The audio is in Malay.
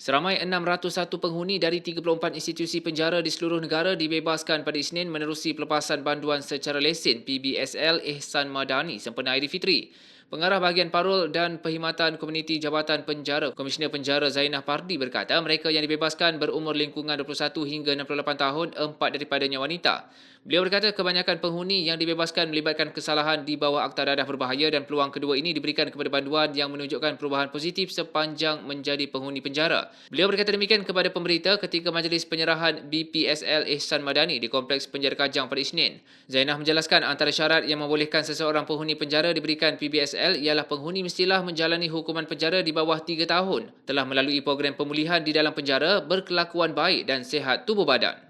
Seramai 601 penghuni dari 34 institusi penjara di seluruh negara dibebaskan pada Isnin menerusi pelepasan banduan secara lesen PBSL Ehsan Madani sempena Aidilfitri. Pengarah bahagian parol dan perkhidmatan komuniti Jabatan Penjara, Komisioner Penjara Zainah Pardi berkata mereka yang dibebaskan berumur lingkungan 21 hingga 68 tahun, empat daripadanya wanita. Beliau berkata kebanyakan penghuni yang dibebaskan melibatkan kesalahan di bawah Akta Dadah Berbahaya dan peluang kedua ini diberikan kepada banduan yang menunjukkan perubahan positif sepanjang menjadi penghuni penjara. Beliau berkata demikian kepada pemberita ketika majlis penyerahan BPSL Ihsan Madani di Kompleks Penjara Kajang pada Isnin. Zainah menjelaskan antara syarat yang membolehkan seseorang penghuni penjara diberikan PBSL ialah penghuni mestilah menjalani hukuman penjara di bawah 3 tahun, telah melalui program pemulihan di dalam penjara, berkelakuan baik dan sehat tubuh badan.